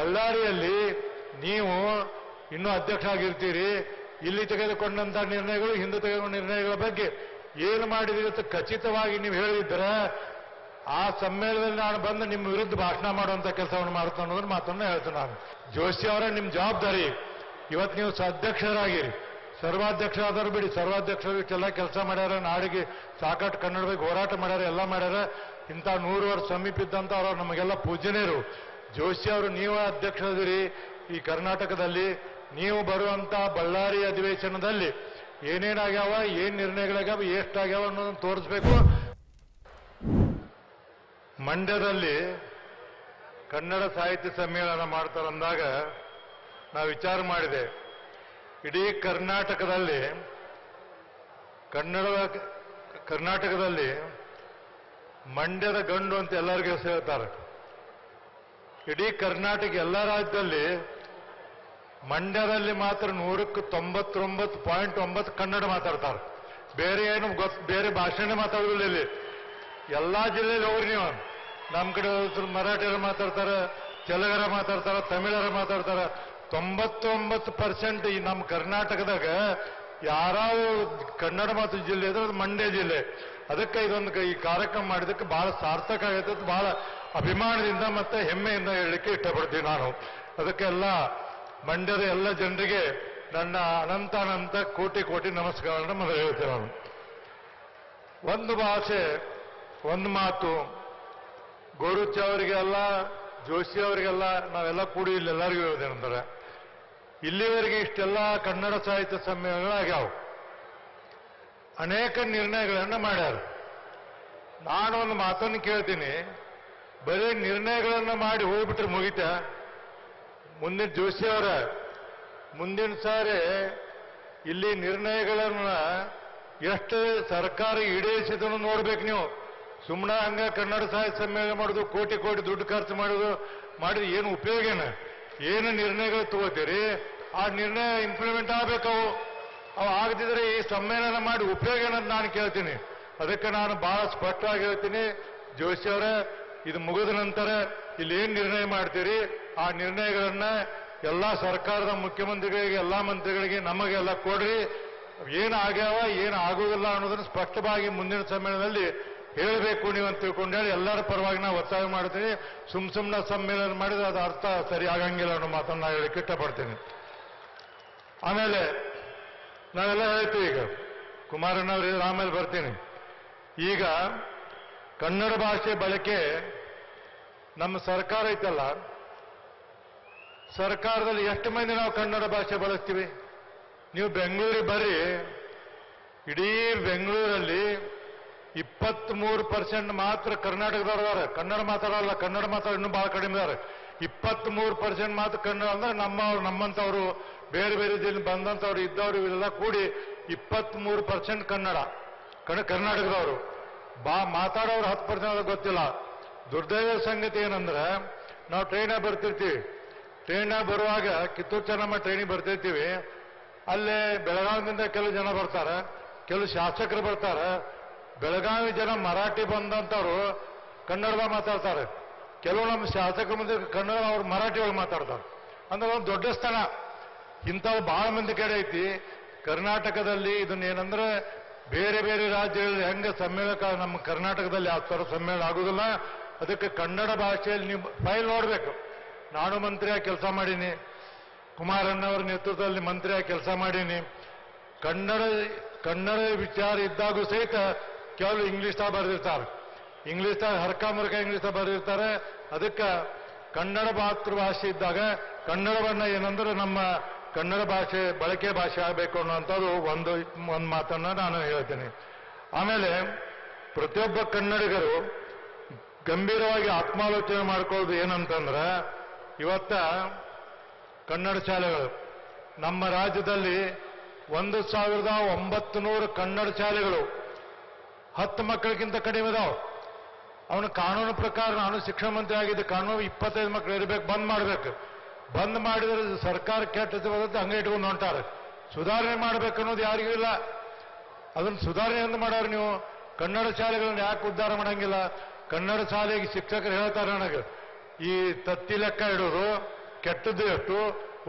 ಬಳ್ಳಾರಿಯಲ್ಲಿ ನೀವು ಇನ್ನೂ ಅಧ್ಯಕ್ಷ ಆಗಿರ್ತೀರಿ ಇಲ್ಲಿ ತೆಗೆದುಕೊಂಡಂತ ನಿರ್ಣಯಗಳು, ಹಿಂದೆ ತೆಗೆದುಕೊಂಡ ನಿರ್ಣಯಗಳ ಬಗ್ಗೆ ಏನು ಮಾಡಿದಿರಿ ಅಂತ ಖಚಿತವಾಗಿ ನೀವು ಹೇಳಿದ್ರೆ, ಆ ಸಮ್ಮೇಳನದಲ್ಲಿ ನಾನು ಬಂದು ನಿಮ್ಮ ವಿರುದ್ಧ ಭಾಷಣ ಮಾಡುವಂತ ಕೆಲಸವನ್ನು ಮಾಡ್ತಾನೆ ಅನ್ನೋದ್ರ ಮಾತನ್ನ ಹೇಳ್ತೇನೆ ನಾನು. ಜೋಶಿ ಅವರೇ ನಿಮ್ಮ ಜವಾಬ್ದಾರಿ. ಇವತ್ತು ನೀವು ಅಧ್ಯಕ್ಷರಾಗಿರಿ ಸರ್ವಾಧ್ಯಕ್ಷರಾದರೂ ಬಿಡಿ. ಸರ್ವಾಧ್ಯಕ್ಷರು ಇಷ್ಟೆಲ್ಲ ಕೆಲಸ ಮಾಡ್ಯಾರ, ನಾಡಿಗೆ ಸಾಕಷ್ಟು ಕನ್ನಡ ಹೋರಾಟ ಮಾಡ್ಯಾರ, ಎಲ್ಲ ಮಾಡ್ಯಾರ. ಇಂಥ ನೂರು ವರ್ಷ ಸಮೀಪಿದ್ದಂತ ಅವರು ನಮಗೆಲ್ಲ ಪೂಜ್ಯನೇರು. ಜೋಶಿ ಅವರು, ನೀವು ಅಧ್ಯಕ್ಷರಿದ್ದೀರಿ ಈ ಕರ್ನಾಟಕದಲ್ಲಿ ನೀವು ಬರುವಂತ ಬಳ್ಳಾರಿ ಅಧಿವೇಶನದಲ್ಲಿ ಏನೇನಾಗ್ಯಾವ, ಏನ್ ನಿರ್ಣಯಗಳಾಗ್ಯಾವ, ಎಷ್ಟಾಗ್ಯಾವ ಅನ್ನೋದನ್ನ ತೋರಿಸ್ಬೇಕು. ಮಂಡ್ಯದಲ್ಲಿ ಕನ್ನಡ ಸಾಹಿತ್ಯ ಸಮ್ಮೇಳನ ಮಾಡ್ತಾರಂದಾಗ ನಾವು ವಿಚಾರ ಮಾಡಿದೆ. ಇಡೀ ಕರ್ನಾಟಕದಲ್ಲಿ ಕನ್ನಡ ಕರ್ನಾಟಕದಲ್ಲಿ ಮಂಡ್ಯದ ಗಂಡು ಅಂತ ಎಲ್ಲರಿಗೂ ಹೇಳ್ತಾರೆ. ಇಡೀ ಕರ್ನಾಟಕ ಎಲ್ಲ ರಾಜ್ಯದಲ್ಲಿ ಮಂಡ್ಯದಲ್ಲಿ ಮಾತ್ರ ನೂರಕ್ಕೆ ತೊಂಬತ್ತೊಂಬತ್ತು ಪಾಯಿಂಟ್ ಒಂಬತ್ತು ಕನ್ನಡ ಮಾತಾಡ್ತಾರೆ. ಬೇರೆ ಏನು ಗೊತ್ತು ಬೇರೆ ಭಾಷೆನೇ ಮಾತಾಡೋದಿಲ್ಲ ಇಲ್ಲಿ. ಎಲ್ಲಾ ಜಿಲ್ಲೆಯಲ್ಲಿ ಹೋಗ್ರಿ ನೀವು. ನಮ್ಮ ಕಡೆ ಮರಾಠಿಯರು ಮಾತಾಡ್ತಾರೆ, ತೆಲುಗರ ಮಾತಾಡ್ತಾರೆ, ತಮಿಳರ ಮಾತಾಡ್ತಾರೆ. ತೊಂಬತ್ತೊಂಬತ್ತು ಪರ್ಸೆಂಟ್ ಈ ನಮ್ಮ ಕರ್ನಾಟಕದಾಗ ಯಾರಾವ ಕನ್ನಡ ಮಾತು ಜಿಲ್ಲೆ ಇದ್ರೆ ಅದು ಮಂಡ್ಯ ಜಿಲ್ಲೆ. ಅದಕ್ಕೆ ಇದೊಂದು ಈ ಕಾರ್ಯಕ್ರಮ ಮಾಡಿದಕ್ಕೆ ಬಹಳ ಸಾರ್ಥಕ ಆಗೈತೆ ಬಹಳ ಅಭಿಮಾನದಿಂದ ಮತ್ತೆ ಹೆಮ್ಮೆಯಿಂದ ಹೇಳಲಿಕ್ಕೆ ಇಷ್ಟಪಡ್ತೀನಿ ನಾನು. ಅದಕ್ಕೆಲ್ಲ ಮಂಡ್ಯದ ಎಲ್ಲ ಜನರಿಗೆ ನನ್ನ ಅನಂತ ಅನಂತ ಕೋಟಿ ಕೋಟಿ ನಮಸ್ಕಾರಗಳನ್ನು ಮೊದಲು ಹೇಳ್ತೇನೆ ನಾನು. ಒಂದು ಭಾಷೆ, ಒಂದು ಮಾತು ಗೋರುಚ್ಚ ಅವರಿಗೆಲ್ಲ, ಜೋಶಿ ಅವರಿಗೆಲ್ಲ ನಾವೆಲ್ಲ ಕೂಡಿ ಇಲ್ಲಿ ಎಲ್ಲರಿಗೂ ಹೇಳೋದೇನಂತಾರೆ ಇಲ್ಲಿವರೆಗೆ ಇಷ್ಟೆಲ್ಲ ಕನ್ನಡ ಸಾಹಿತ್ಯ ಸಮ್ಮೇಳನಗಳಾಗ್ಯಾವ. ಅನೇಕ ನಿರ್ಣಯಗಳನ್ನು ಮಾಡ್ಯಾರ. ಒಂದು ಮಾತನ್ನು ಕೇಳ್ತೀನಿ. ಬರೀ ನಿರ್ಣಯಗಳನ್ನು ಮಾಡಿ ಹೋಗ್ಬಿಟ್ರೆ ಮುಗಿತ? ಮುಂದಿನ ಜೋಶಿ ಅವರ ಮುಂದಿನ ಸಾರಿ ಇಲ್ಲಿ ನಿರ್ಣಯಗಳನ್ನ ಎಷ್ಟು ಸರ್ಕಾರ ಈಡೇರಿಸಿದನ್ನು ನೋಡ್ಬೇಕು ನೀವು. ಸುಮ್ಮನೆ ಹಂಗ ಕನ್ನಡ ಸಾಹಿತ್ಯ ಸಮ್ಮೇಳನ ಮಾಡೋದು, ಕೋಟಿ ಕೋಟಿ ದುಡ್ಡು ಖರ್ಚು ಮಾಡೋದು, ಮಾಡಿದ್ರೆ ಏನು ಉಪಯೋಗ ಏನು? ಏನು ನಿರ್ಣಯಗಳು ತಗೋತೀರಿ? ಆ ನಿರ್ಣಯ ಇಂಪ್ಲಿಮೆಂಟ್ ಆಗ್ಬೇಕವು. ಅವು ಆಗದಿದ್ರೆ ಈ ಸಮ್ಮೇಳನ ಮಾಡಿ ಉಪಯೋಗ ಏನಂತ ನಾನು ಕೇಳ್ತೀನಿ. ಅದಕ್ಕೆ ನಾನು ಬಹಳ ಸ್ಪಷ್ಟವಾಗಿ ಹೇಳ್ತೀನಿ. ಜೋಶಿ ಅವರೇ ಇದು ಮುಗಿದ ನಂತರ ಇಲ್ಲಿ ಏನ್ ನಿರ್ಣಯ ಮಾಡ್ತೀರಿ? ಆ ನಿರ್ಣಯಗಳನ್ನ ಎಲ್ಲಾ ಸರ್ಕಾರದ ಮುಖ್ಯಮಂತ್ರಿಗಳಿಗೆ, ಎಲ್ಲಾ ಮಂತ್ರಿಗಳಿಗೆ ನಮಗೆಲ್ಲ ಕೊಡ್ರಿ. ಏನು ಆಗ್ಯಾವ, ಏನು ಆಗೋದಿಲ್ಲ ಅನ್ನೋದನ್ನು ಸ್ಪಷ್ಟವಾಗಿ ಮುಂದಿನ ಸಮ್ಮೇಳನದಲ್ಲಿ ಹೇಳಬೇಕು ನೀವು ಅಂತ ತಿಳ್ಕೊಂಡು ಹೇಳಿ. ಎಲ್ಲರ ಪರವಾಗಿ ನಾವು ಒತ್ತಾಯ ಮಾಡ್ತೀನಿ ಸುಮ್ ಸುಮ್ಮನೆ ಸಮ್ಮೇಳನ ಮಾಡಿದ್ರೆ ಅದು ಅರ್ಥ ಸರಿ ಆಗಂಗಿಲ್ಲ ಅನ್ನೋ ಮಾತನ್ನ ಹೇಳಿ ಹೇಳಕ್ಕೆ ಆಮೇಲೆ ನಾವೆಲ್ಲ ಹೇಳ್ತೀವಿ ಈಗ. ಕುಮಾರಣ್ಣವ್ರು ಆಮೇಲೆ ಬರ್ತೀನಿ. ಈಗ ಕನ್ನಡ ಭಾಷೆ ಬಳಕೆ ನಮ್ಮ ಸರ್ಕಾರ ಐತಲ್ಲ? ಸರ್ಕಾರದಲ್ಲಿ ಎಷ್ಟು ಮಂದಿ ನಾವು ಕನ್ನಡ ಭಾಷೆ ಬಳಸ್ತೀವಿ? ನೀವು ಬೆಂಗಳೂರಿಗೆ ಬರ್ರಿ. ಇಡೀ ಬೆಂಗಳೂರಲ್ಲಿ ಇಪ್ಪತ್ಮೂರು ಪರ್ಸೆಂಟ್ ಮಾತ್ರ ಕರ್ನಾಟಕದವ್ರು ಅದಾರೆ ಕನ್ನಡ ಮಾತಾಡಲ್ಲ, ಕನ್ನಡ ಮಾತಾಡ ಇನ್ನೂ ಬಹಳ ಕಡಿಮೆ ಇದಾರೆ. ಇಪ್ಪತ್ಮೂರು ಪರ್ಸೆಂಟ್ ಮಾತ್ರ ಕನ್ನಡ ಅಂದ್ರೆ ನಮ್ಮವ್ರು ನಮ್ಮಂತವ್ರು ಬೇರೆ ಬೇರೆ ಜಿಲ್ಲೆ ಬಂದಂಥವ್ರು, ಇದ್ದವ್ರು, ಇವೆಲ್ಲ ಕೂಡಿ ಇಪ್ಪತ್ಮೂರು ಪರ್ಸೆಂಟ್ ಕನ್ನಡ. ಕನ್ನಡ ಕರ್ನಾಟಕದವರು. ಬಾ, ಮಾತಾಡೋರು ಹತ್ತು ಪರ್ಸೆಂಟ್ ಗೊತ್ತಿಲ್ಲ. ದುರ್ದೈವ ಸಂಗತಿ ಏನಂದ್ರೆ, ನಾವು ಟ್ರೈನಾಗ ಬರ್ತಿರ್ತೀವಿ. ಟ್ರೈನಾಗ ಬರುವಾಗ ಕಿತ್ತೂರು ಚೆನ್ನಮ್ಮ ಟ್ರೈನಿಗೆ ಬರ್ತಿರ್ತೀವಿ. ಅಲ್ಲೇ ಬೆಳಗಾವಿಯಿಂದ ಕೆಲವು ಜನ ಬರ್ತಾರೆ, ಕೆಲವು ಶಾಸಕರು ಬರ್ತಾರೆ. ಬೆಳಗಾವಿ ಜನ ಮರಾಠಿ ಬಂದಂಥವ್ರು ಕನ್ನಡದಾಗ ಮಾತಾಡ್ತಾರೆ. ಕೆಲವು ನಮ್ಮ ಶಾಸಕರ ಮುಂದೆ ಕನ್ನಡ ಅವ್ರು ಮರಾಠಿ ಒಳಗೆ ಮಾತಾಡ್ತಾರೆ. ಅಂದ್ರೆ ಒಂದು ದೊಡ್ಡ ಸ್ಥಳ. ಇಂಥವು ಬಹಳ ಮಂದಿ ಕಡೆ ಐತಿ. ಕರ್ನಾಟಕದಲ್ಲಿ ಇದನ್ನ ಏನಂದ್ರೆ ಬೇರೆ ಬೇರೆ ರಾಜ್ಯಗಳಲ್ಲಿ ಹೆಂಗ ಸಮ್ಮೇಳಕ ನಮ್ಮ ಕರ್ನಾಟಕದಲ್ಲಿ ಆ ಥರ ಸಮ್ಮೇಳನ ಆಗುದಿಲ್ಲ. ಅದಕ್ಕೆ ಕನ್ನಡ ಭಾಷೆಯಲ್ಲಿ ನೀವು ಫೈಲ್ ನೋಡಬೇಕು. ನಾನು ಮಂತ್ರಿಯಾಗಿ ಕೆಲಸ ಮಾಡೀನಿ. ಕುಮಾರಣ್ಣವರ ನೇತೃತ್ವದಲ್ಲಿ ಮಂತ್ರಿಯಾಗಿ ಕೆಲಸ ಮಾಡೀನಿ. ಕನ್ನಡ ಕನ್ನಡ ವಿಚಾರ ಇದ್ದಾಗೂ ಸಹಿತ ಕೆಲವು ಇಂಗ್ಲಿಷ್ದಾಗ ಬರೆದಿರ್ತಾರೆ. ಇಂಗ್ಲಿಷ್ದಾಗ ಹರ್ಕ ಮುರ್ಕ ಇಂಗ್ಲಿಷ್ದಾಗ ಬರೆದಿರ್ತಾರೆ. ಅದಕ್ಕೆ ಕನ್ನಡ ಮಾತೃಭಾಷೆ ಇದ್ದಾಗ ಕನ್ನಡವನ್ನ ಏನಂದ್ರೆ ನಮ್ಮ ಕನ್ನಡ ಭಾಷೆ ಬಳಕೆ ಭಾಷೆ ಆಗಬೇಕು ಅನ್ನುವಂಥದ್ದು ಒಂದು ಒಂದು ಮಾತನ್ನ ನಾನು ಹೇಳ್ತೀನಿ. ಆಮೇಲೆ ಪ್ರತಿಯೊಬ್ಬ ಕನ್ನಡಿಗರು ಗಂಭೀರವಾಗಿ ಆತ್ಮಾಲೋಚನೆ ಮಾಡ್ಕೊಳ್ಳೋದು ಏನಂತಂದ್ರೆ, ಇವತ್ತ ಕನ್ನಡ ಶಾಲೆಗಳು, ನಮ್ಮ ರಾಜ್ಯದಲ್ಲಿ ಒಂದು ಸಾವಿರದ ಒಂಬತ್ತು ನೂರು ಕನ್ನಡ ಶಾಲೆಗಳು ಹತ್ತು ಮಕ್ಕಳಿಗಿಂತ ಕಡಿಮೆ ಇದಾವೆ. ಅವನ ಕಾನೂನು ಪ್ರಕಾರ ನಾನು ಶಿಕ್ಷಣ ಮಂತ್ರಿ ಆಗಿದ್ದ ಕಾನೂನು ಇಪ್ಪತ್ತೈದು ಮಕ್ಕಳು ಇರಬೇಕು, ಬಂದ್ ಮಾಡಬೇಕು. ಬಂದ್ ಮಾಡಿದ್ರೆ ಸರ್ಕಾರ ಕೆಟ್ಟದ್ದು ಬರುತ್ತೆ, ಹಂಗೆ ಇಟ್ಕೊಂಡು ಹೊಂಟಾರೆ. ಸುಧಾರಣೆ ಮಾಡ್ಬೇಕು ಅನ್ನೋದು ಯಾರಿಗೂ ಇಲ್ಲ. ಅದನ್ನ ಸುಧಾರಣೆ ಎಂದು ಮಾಡೋರು ನೀವು. ಕನ್ನಡ ಶಾಲೆಗಳನ್ನ ಯಾಕೆ ಉದ್ಧಾರ ಮಾಡಂಗಿಲ್ಲ? ಕನ್ನಡ ಶಾಲೆಗೆ ಶಿಕ್ಷಕರು ಹೇಳ್ತಾರೆ ನನಗೆ, ಈ ತತ್ತಿ ಲೆಕ್ಕ ಇಡೋರು ಕೆಟ್ಟದ್ದು ಎಷ್ಟು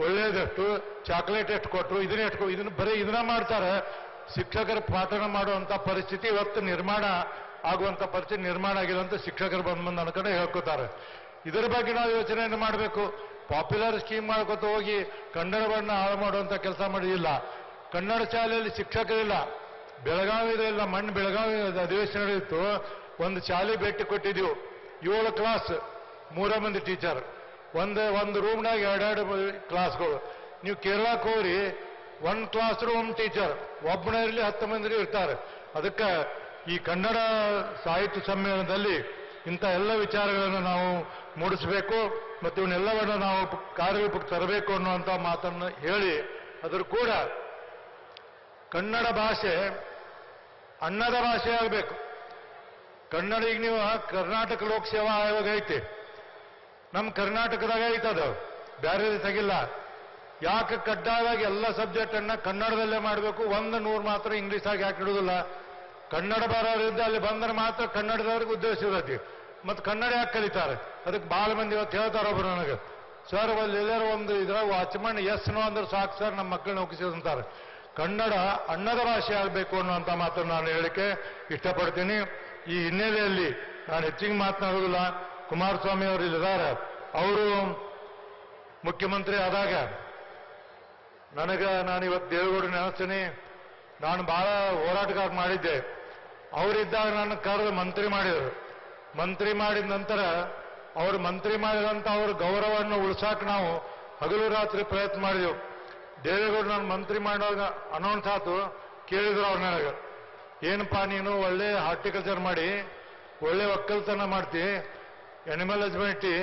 ಒಳ್ಳೇದೆಷ್ಟು ಚಾಕ್ಲೇಟ್ ಎಷ್ಟು ಕೊಟ್ಟರು ಇದನ್ನ ಎಷ್ಟು ಇದನ್ನ ಬರೀ ಇದನ್ನ ಮಾಡ್ತಾರೆ. ಶಿಕ್ಷಕರ ಪಾಠನ ಮಾಡುವಂತ ಪರಿಸ್ಥಿತಿ ಇವತ್ತು ನಿರ್ಮಾಣ ಆಗುವಂತ ಪರಿಸ್ಥಿತಿ ನಿರ್ಮಾಣ ಆಗಿಲ್ಲ ಅಂತ ಶಿಕ್ಷಕರು ಬಂದ್ ಬಂದು ಅನ್ಕೊಂಡು ಹೇಳ್ಕೊತಾರೆ. ಇದರ ಬಗ್ಗೆ ನಾವು ಯೋಚನೆಯನ್ನು ಮಾಡಬೇಕು. ಪಾಪ್ಯುಲರ್ ಸ್ಕೀಮ್ ಮಾಡ್ಕೊತ ಹೋಗಿ ಕನ್ನಡವನ್ನ ಹಾಳು ಮಾಡುವಂತ ಕೆಲಸ ಮಾಡಿಲ್ಲ ಕನ್ನಡ ಶಾಲೆಯಲ್ಲಿ ಶಿಕ್ಷಕರಿಲ್ಲ. ಬೆಳಗಾವಿ ಇಲ್ಲ ಮಣ್ಣು ಬೆಳಗಾವಿ ಅಧಿವೇಶನ ನಡೆಯಿತು ಒಂದು ಶಾಲೆ ಭೇಟಿ ಕೊಟ್ಟಿದ್ದೀವಿ ಏಳು ಕ್ಲಾಸ್ ಮೂರ ಮಂದಿ ಟೀಚರ್ ಒಂದು ಒಂದು ರೂಮ್ನಾಗ ಎರಡೆರಡು ಕ್ಲಾಸ್ಗಳು ನೀವು ಕೇರಳಕ್ಕೆ ಹೋಗ್ರಿ ಒನ್ ಕ್ಲಾಸ್ ರೂಮ್ ಟೀಚರ್ ಒಬ್ಬನೇ ಇರಲಿ ಹತ್ತು ಮಂದಿ ಇರ್ತಾರೆ. ಅದಕ್ಕೆ ಈ ಕನ್ನಡ ಸಾಹಿತ್ಯ ಸಮ್ಮೇಳನದಲ್ಲಿ ಇಂಥ ಎಲ್ಲ ವಿಚಾರಗಳನ್ನು ನಾವು ಮೂಡಿಸಬೇಕು ಮತ್ತು ಇವನ್ನೆಲ್ಲವನ್ನು ನಾವು ಕಾರ್ಯರೂಪಕ್ಕೆ ತರಬೇಕು ಅನ್ನುವಂಥ ಮಾತನ್ನು ಹೇಳಿ ಅದ್ರ ಕೂಡ ಕನ್ನಡ ಭಾಷೆ ಅನ್ನದ ಭಾಷೆ ಆಗಬೇಕು. ಕನ್ನಡ ಈಗ ನೀವು ಕರ್ನಾಟಕ ಲೋಕ ಸೇವಾ ಆಯೋಗ ಐತಿ. ನಮ್ಮ ಕರ್ನಾಟಕದಾಗ ಐತದು ಬೇರೆ ತೆಗಿಲ್ಲ. ಯಾಕೆ ಕಡ್ಡಾಯವಾಗಿ ಎಲ್ಲ ಸಬ್ಜೆಕ್ಟನ್ನು ಕನ್ನಡದಲ್ಲೇ ಮಾಡಬೇಕು? ಒಂದು ನೂರು ಮಾತ್ರ ಇಂಗ್ಲಿಷ್ ಆಗಿ ಯಾಕೆ ಇಡುವುದಿಲ್ಲ ಕನ್ನಡ ಬರೋರಿಂದ ಅಲ್ಲಿ ಬಂದ್ರೆ ಮಾತ್ರ ಕನ್ನಡದವ್ರಿಗೆ ಉದ್ದೇಶ ಇರತ್ತೆ ಮತ್ತು ಕನ್ನಡ ಯಾಕೆ ಕಲಿತಾರೆ? ಅದಕ್ಕೆ ಭಾಳ ಮಂದಿ ಇವತ್ತು ಹೇಳ್ತಾರೆ ಒಬ್ರು ನನಗೆ. ಸರ್ ಅಲ್ಲಿ ಎಲ್ಲರೂ ಒಂದು ಇದ್ರಾಗ ವಾಚ್ಮನ್ ಎಸ್ ನೋ ಅಂದ್ರೆ ಸಾಕು ಸರ್ ನಮ್ಮ ಮಕ್ಕಳನ್ನ ಒಪ್ಪಿಸಿದಂತಾರೆ ಕನ್ನಡ ಅನ್ನದ ಭಾಷೆ ಆಗಬೇಕು ಅನ್ನುವಂತ ಮಾತನ್ನು ನಾನು ಹೇಳಿಕೆ ಇಷ್ಟಪಡ್ತೀನಿ. ಈ ಹಿನ್ನೆಲೆಯಲ್ಲಿ ನಾನು ಹೆಚ್ಚಿಗೆ ಮಾತನಾಡುವುದಿಲ್ಲ. ಕುಮಾರಸ್ವಾಮಿ ಅವರು ಇಲ್ಲಿದ್ದಾರೆ. ಅವರು ಮುಖ್ಯಮಂತ್ರಿ ಆದಾಗ ನನಗೆ ನಾನು ಇವತ್ತು ದೇವೇಗೌಡ ನೆನೆಸ್ತೀನಿ. ನಾನು ಬಹಳ ಹೋರಾಟಗಾರ ಮಾಡಿದ್ದೆ. ಅವರಿದ್ದಾಗ ನನ್ನ ಕರೆದು ಮಂತ್ರಿ ಮಾಡಿದರು. ಮಂತ್ರಿ ಮಾಡಿದ ನಂತರ ಅವರು ಮಂತ್ರಿ ಮಾಡಿದಂಥ ಅವ್ರ ಗೌರವವನ್ನು ಉಳಿಸಾಕ ನಾವು ಹಗಲು ರಾತ್ರಿ ಪ್ರಯತ್ನ ಮಾಡಿದೆವು. ದೇವೇಗೌಡ ನಾನು ಮಂತ್ರಿ ಮಾಡುವಾಗ ಅನೌನ್ಸ್ ಆತು, ಕೇಳಿದ್ರು ಅವ್ರ ನನಗೆ. ಏನಪ್ಪಾ ನೀನು ಒಳ್ಳೆ ಹಾರ್ಟಿಕಲ್ಚರ್ ಮಾಡಿ, ಒಳ್ಳೆ ಒಕ್ಕಲ್ತನ ಮಾಡ್ತಿ ಎನಿಮಲ್ ಹಸ್ಬೆಂಡ್ರಿ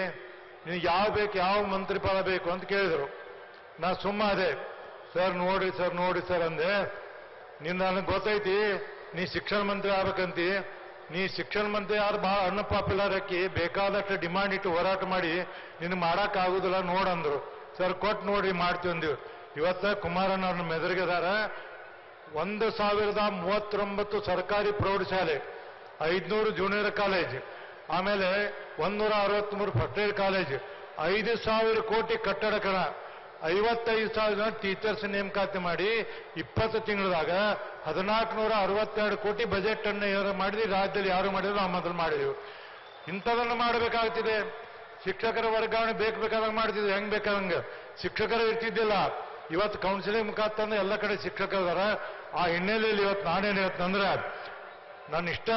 ನಿನಗೆ ಯಾವ ಬೇಕು, ಯಾವ ಮಂತ್ರಿ ಪದ ಬೇಕು ಅಂತ ಕೇಳಿದರು. ನಾ ಸುಮ್ಮ ಅದೇ ಸರ್ ನೋಡಿ ಸರ್ ನೋಡಿ, ಸರ್ ಅಂದೆ. ನಿನ್ನ ನನಗೆ ಗೊತ್ತೈತಿ ನೀ ಶಿಕ್ಷಣ ಮಂತ್ರಿ ಆಗ್ಬೇಕಂತಿ, ನೀ ಶಿಕ್ಷಣ ಮಂತ್ರಿ ಯಾರು ಭಾಳ ಅನ್ಪಾಪ್ಯುಲರ್ ಹಾಕಿ ಬೇಕಾದಷ್ಟು ಡಿಮಾಂಡ್ ಇಟ್ಟು ಹೋರಾಟ ಮಾಡಿ ನಿನ್ ಮಾಡಕ್ ಆಗುದಿಲ್ಲ ನೋಡಂದ್ರು ಸರ್ ಕೊಟ್ಟು ನೋಡ್ರಿ ಮಾಡ್ತೀವಿ ಅಂದಿವಿ. ಇವತ್ತ ಕುಮಾರಣ್ಣ ಅವ್ರನ್ನ ಮೆದರಿಗೆದಾರ ಒಂದು ಸಾವಿರದ ಮೂವತ್ತೊಂಬತ್ತು ಸರ್ಕಾರಿ ಪ್ರೌಢಶಾಲೆ ಐದ್ನೂರು ಜೂನಿಯರ್ ಕಾಲೇಜ್ ಆಮೇಲೆ ಒಂದೂರ ಅರವತ್ಮೂರು ಫಸ್ಟ್ ಏಡ್ ಕಾಲೇಜ್ ಐದು ಸಾವಿರ ಕೋಟಿ ಕಟ್ಟಡ ಕಣ ಐವತ್ತೈದು ಸಾವಿರ ಜನ ಟೀಚರ್ಸ್ ನೇಮಕಾತಿ ಮಾಡಿ ಇಪ್ಪತ್ತು ತಿಂಗಳದಾಗ ಹದಿನಾಲ್ಕು ನೂರ ಅರವತ್ತೆರಡು ಕೋಟಿ ಬಜೆಟ್ ಅನ್ನು ಮಾಡಿದ್ವಿ ರಾಜ್ಯದಲ್ಲಿ ಯಾರು ಮಾಡಿದ್ರು ನಾವು ಮೊದಲು ಮಾಡಿದೆವು ಇಂಥದನ್ನು ಮಾಡಬೇಕಾಗ್ತಿದೆ. ಶಿಕ್ಷಕರ ವರ್ಗಾವಣೆ ಬೇಕು ಬೇಕಾದಂಗೆ ಮಾಡ್ತಿದ್ವಿ ಹೆಂಗ್ ಬೇಕಾದಂಗೆ? ಶಿಕ್ಷಕರು ಇರ್ತಿದ್ದಿಲ್ಲ. ಇವತ್ತು ಕೌನ್ಸಿಲಿಂಗ್ ಮುಖಾಂತರ ಎಲ್ಲ ಕಡೆ ಶಿಕ್ಷಕರ ಆ ಹಿನ್ನೆಲೆಯಲ್ಲಿ ಇವತ್ತು ನಾನೇನು ಹೇಳ್ತಂದ್ರೆ ನನ್ನ ಇಷ್ಟ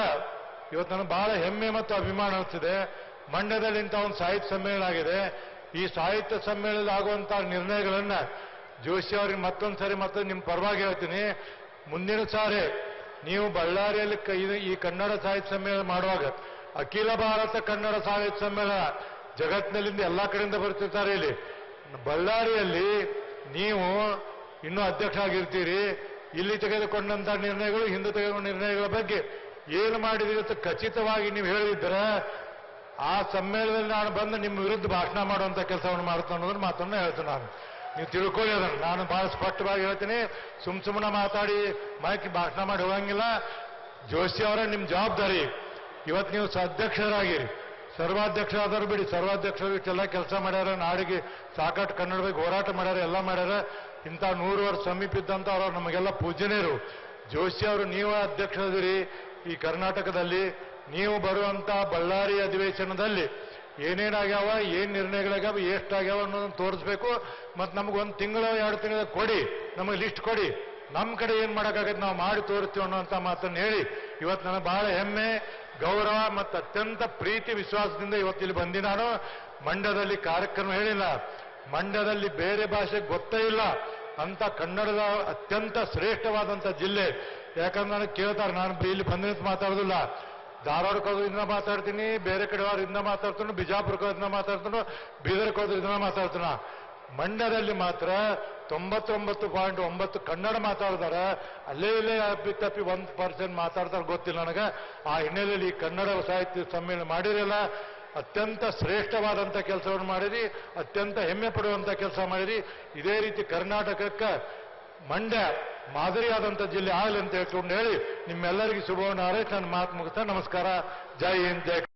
ಇವತ್ತು ನನಗೆ ಬಹಳ ಹೆಮ್ಮೆ ಮತ್ತು ಅಭಿಮಾನ ಅನಿಸ್ತಿದೆ. ಮಂಡ್ಯದಲ್ಲಿ ಇಂಥ ಒಂದು ಸಾಹಿತ್ಯ ಸಮ್ಮೇಳನ ಆಗಿದೆ. ಈ ಸಾಹಿತ್ಯ ಸಮ್ಮೇಳನದ ಆಗುವಂತಹ ನಿರ್ಣಯಗಳನ್ನ ಜೋಶಿ ಅವರಿಗೆ ಮತ್ತೊಂದು ಸಾರಿ ಮತ್ತೊಂದು ನಿಮ್ಮ ಪರವಾಗಿ ಹೇಳ್ತೀನಿ. ಮುಂದಿನ ಸಾರಿ ನೀವು ಬಳ್ಳಾರಿಯಲ್ಲಿ ಈ ಕನ್ನಡ ಸಾಹಿತ್ಯ ಸಮ್ಮೇಳನ ಮಾಡುವಾಗ, ಅಖಿಲ ಭಾರತ ಕನ್ನಡ ಸಾಹಿತ್ಯ ಸಮ್ಮೇಳನ ಜಗತ್ತಿನಲ್ಲಿಂದ ಎಲ್ಲಾ ಕಡೆಯಿಂದ ಬರ್ತಿರ್ತಾರೆ ಇಲ್ಲಿ. ಬಳ್ಳಾರಿಯಲ್ಲಿ ನೀವು ಇನ್ನೂ ಅಧ್ಯಕ್ಷ ಆಗಿರ್ತೀರಿ ಇಲ್ಲಿ ತೆಗೆದುಕೊಂಡಂತ ನಿರ್ಣಯಗಳು, ಹಿಂದೆ ತೆಗೆದುಕೊಂಡ ನಿರ್ಣಯಗಳ ಬಗ್ಗೆ ಏನು ಮಾಡಿದಿರಿ ಅಂತ ಖಚಿತವಾಗಿ ನೀವು ಹೇಳಿದ್ರೆ ಆ ಸಮ್ಮೇಳನದಲ್ಲಿ ನಾನು ಬಂದು ನಿಮ್ಮ ವಿರುದ್ಧ ಭಾಷಣ ಮಾಡುವಂತ ಕೆಲಸವನ್ನು ಅನ್ನೋದನ್ನ ಮಾತನ್ನ ಹೇಳ್ತೇನೆ ನಾನು. ನೀವು ತಿಳ್ಕೊಳ್ಳಿ ಅದನ್ನು. ನಾನು ಬಹಳ ಸ್ಪಷ್ಟವಾಗಿ ಹೇಳ್ತೀನಿ. ಸುಮ್ ಸುಮ್ಮನೆ ಮಾತಾಡಿ, ಮೈಕ್ ಭಾಷಣ ಮಾಡಿ ಹೋಗಂಗಿಲ್ಲ. ಜೋಶಿ ಅವರ ನಿಮ್ಮ ಜವಾಬ್ದಾರಿ. ಇವತ್ತು ನೀವು ಅಧ್ಯಕ್ಷರಾಗಿರಿ ಸರ್ವಾಧ್ಯಕ್ಷ ಸರ್ವಾಧ್ಯಕ್ಷರಾದವ್ರು ಬಿಡಿ. ಸರ್ವಾಧ್ಯಕ್ಷರು ಇಷ್ಟೆಲ್ಲ ಕೆಲಸ ಮಾಡ್ಯಾರ. ನಾಡಿಗೆ ಸಾಕಷ್ಟು ಕನ್ನಡ ಬಗ್ಗೆ ಹೋರಾಟ ಮಾಡ್ಯಾರ, ಎಲ್ಲ ಮಾಡ್ಯಾರ. ಇಂಥ ನೂರು ವರ್ಷ ಸಮೀಪಿದ್ದಂಥ ಅವರು ನಮಗೆಲ್ಲ ಪೂಜನೀಯರು ಜೋಶಿ ಅವರು ನೀವು ಅಧ್ಯಕ್ಷರಿದ್ದೀರಿ ಈ ಕರ್ನಾಟಕದಲ್ಲಿ. ನೀವು ಬರುವಂತ ಬಳ್ಳಾರಿ ಅಧಿವೇಶನದಲ್ಲಿ ಏನೇನಾಗ್ಯಾವ, ಏನ್ ನಿರ್ಣಯಗಳಾಗ್ಯಾವ, ಎಷ್ಟಾಗ್ಯಾವ ಅನ್ನೋದನ್ನು ತೋರಿಸ್ಬೇಕು. ಮತ್ತು ನಮಗೊಂದು ತಿಂಗಳ, ಎರಡು ತಿಂಗಳ ಕೊಡಿ, ನಮಗೆ ಲಿಸ್ಟ್ ಕೊಡಿ. ನಮ್ಮ ಕಡೆ ಏನ್ ಮಾಡೋಕ್ಕಾಗತ್ತೆ, ನಾವು ಮಾಡಿ ತೋರಿಸ್ತೀವಿ ಅನ್ನೋಂಥ ಮಾತನ್ನು ಹೇಳಿ. ಇವತ್ತು ನನಗೆ ಬಹಳ ಹೆಮ್ಮೆ, ಗೌರವ ಮತ್ತು ಅತ್ಯಂತ ಪ್ರೀತಿ ವಿಶ್ವಾಸದಿಂದ ಇವತ್ತು ಇಲ್ಲಿ ಬಂದಿ ನಾನು. ಮಂಡ್ಯದಲ್ಲಿ ಕಾರ್ಯಕ್ರಮ ಹೇಳಿಲ್ಲ. ಮಂಡ್ಯದಲ್ಲಿ ಬೇರೆ ಭಾಷೆ ಗೊತ್ತೇ ಇಲ್ಲ. ಅಂತ ಕನ್ನಡದ ಅತ್ಯಂತ ಶ್ರೇಷ್ಠವಾದಂಥ ಜಿಲ್ಲೆ. ಯಾಕಂದ್ರೆ ನನಗೆ ಕೇಳ್ತಾರೆ, ನಾನು ಇಲ್ಲಿ ಬಂದಿದ್ದು ಮಾತಾಡೋದಿಲ್ಲ. ಧಾರವಾಡಕ್ಕೆ ಕೋದ್ರಿಂದ ಮಾತಾಡ್ತೀನಿ, ಬೇರೆ ಕಡೆ ಅವರಿಂದ ಮಾತಾಡ್ತಾನು ಬೀದರ್ ಕೋದ್ರಿಂದ ಮಾತಾಡ್ತಾನು ಬೀದರ್ಕ್ಕೆ ಹೋದ್ರೆ ಮಾತಾಡ್ತಾನ. ಮಂಡ್ಯದಲ್ಲಿ ಮಾತ್ರ ತೊಂಬತ್ತೊಂಬತ್ತು ಪಾಯಿಂಟ್ ಒಂಬತ್ತು ಕನ್ನಡ ಮಾತಾಡ್ತಾರೆ ಅಲ್ಲೇ ಇಲ್ಲೇ ಅಪ್ಪಿ ತಪ್ಪಿ ಒಂದು ಪರ್ಸೆಂಟ್ ಮಾತಾಡ್ತಾರೆ ಗೊತ್ತಿಲ್ಲ ನನಗೆ. ಆ ಹಿನ್ನೆಲೆಯಲ್ಲಿ ಕನ್ನಡ ಸಾಹಿತ್ಯ ಸಮ್ಮೇಳನ ಮಾಡಿರಲ್ಲ ಅತ್ಯಂತ ಶ್ರೇಷ್ಠವಾದಂಥ ಕೆಲಸವನ್ನು ಮಾಡಿರಿ, ಅತ್ಯಂತ ಹೆಮ್ಮೆ ಪಡುವಂಥ ಕೆಲಸ ಮಾಡಿರಿ. ಇದೇ ರೀತಿ ಕರ್ನಾಟಕಕ್ಕೆ ಮಂಡ್ಯ ಮಾದರಿಯಾದಂಥ ಜಿಲ್ಲೆ ಆಗಲಿ ಅಂತ ಹೇಳ್ಕೊಂಡು ಹೇಳಿ ನಿಮ್ಮೆಲ್ಲರಿಗೂ ಶುಭವನ್ನು ಹಾರೈಸಿ ನನ್ನ ಮಾತು ಮುಗಿಸ್ತಾ ನಮಸ್ಕಾರ. ಜೈ ಹಿಂದ್